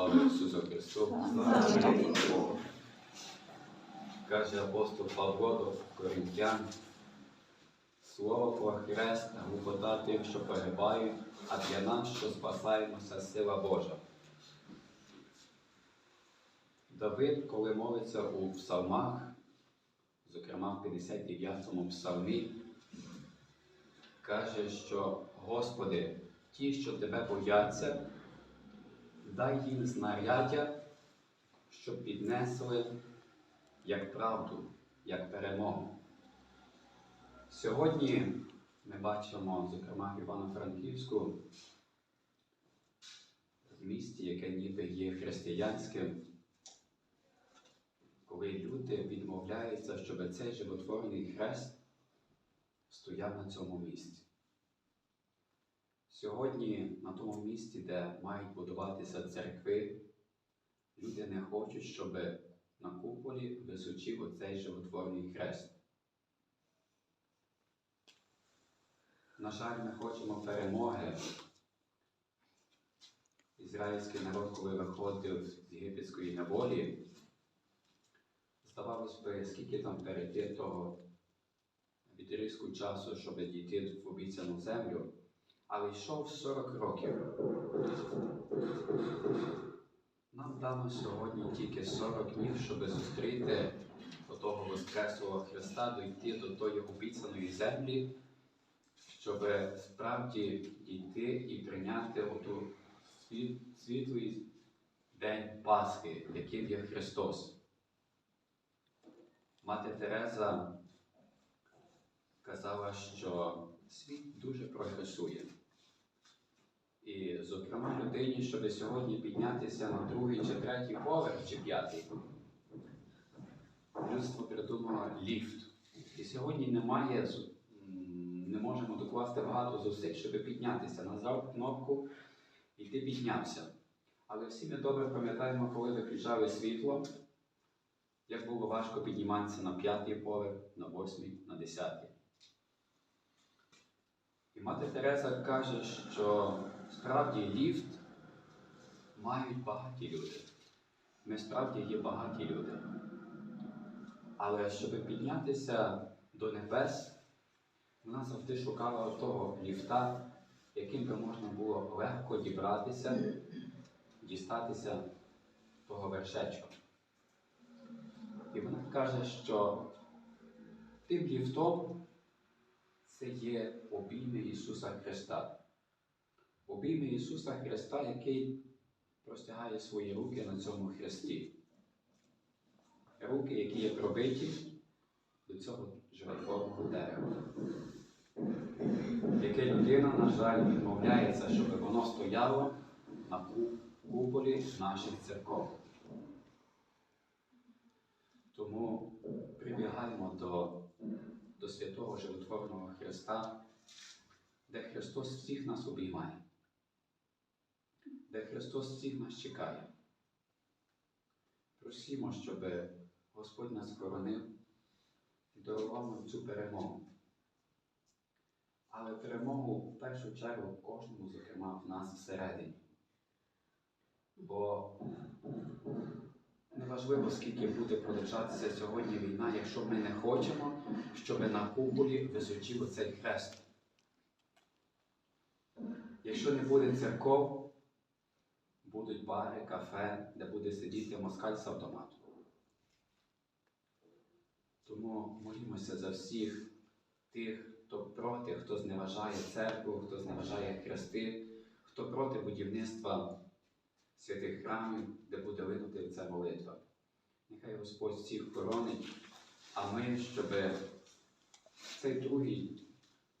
Слава Ісусу Христу! Каже апостол Павло до Коринтян, Слово про хрест, глупота тих, що погибають, а для нас, що спасаємося, сила Божа. Давид, коли молиться у псалмах, зокрема в 59-му псалмі, каже, що Господи, ті, що тебе бояться, дай їм знаряддя, щоб піднесли як правду, як перемогу. Сьогодні ми бачимо, зокрема Івано-Франківську, в місті, яке ніби є християнським, коли люди відмовляються, щоб цей животворний хрест стояв на цьому місці. Сьогодні на тому місці, де мають будуватися церкви, люди не хочуть, щоб на куполі височив оцей животворний хрест. На жаль, ми хочемо перемоги. Ізраїльський народ, коли виходив з єгипетської неволі, здавалось би, скільки там перейти того відрізку часу, щоб дійти в обіцяну землю, але йшов 40 років. Нам дано сьогодні тільки 40 днів, щоб зустріти того Воскреслого Христа, дійти до тої обіцяної землі, щоб справді дійти і прийняти оту світлий день Пасхи, яким є Христос. Мати Тереза казала, що світ дуже прогресує. І, зокрема, людині, щоб сьогодні піднятися на другий чи третій поверх чи п'ятий, людство придумало ліфт. І сьогодні немає, не можемо докласти багато зусиль, щоб піднятися. Нажав кнопку і ти піднявся. Але всі ми добре пам'ятаємо, коли виключали світло, як було важко підніматися на п'ятий поверх, на восьмий, на десятий. І мати Тереза каже, що справді ліфт мають багаті люди. Ми справді є багаті люди. Але щоб піднятися до небес, вона завжди шукала того ліфта, яким би можна було легко дібратися, дістатися того вершечка. І вона каже, що тим ліфтом це є обійми Ісуса Христа. Обійми Ісуса Христа, який простягає свої руки на цьому хресті. Руки, які є пробиті до цього животворного дерева. Яке людина, на жаль, відмовляється, щоб воно стояло на куполі наших церков. Тому прибігаємо до, до святого животворного Христа, де Христос всіх нас обіймає, де Христос всіх нас чекає. Просімо, щоб Господь нас хоронив і дарував нам цю перемогу. Але перемогу в першу чергу кожному, зокрема, в нас всередині. Бо неважливо, скільки буде продовжатися сьогодні війна, якщо ми не хочемо, щоб на куполі височив оцей хрест. Якщо не буде церков, будуть бари, кафе, де буде сидіти москаль з автоматом. Тому молімося за всіх тих, хто проти, хто зневажає церкву, хто зневажає хрести, хто проти будівництва святих храмів, де буде линути ця молитва. Нехай Господь всіх хоронить, а ми, щоб цей другій,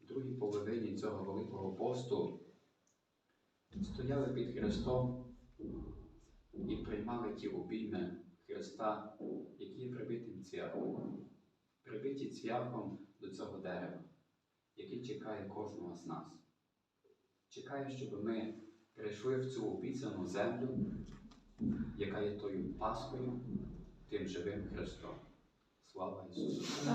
другій половині цього Великого посту стояли під Христом і приймали ті обійми Христа, які є прибитим цвяхом, прибиті цвяхом до цього дерева, який чекає кожного з нас. Чекає, щоб ми прийшли в цю обіцяну землю, яка є тою Пасхою, тим живим Христом. Слава Ісусу!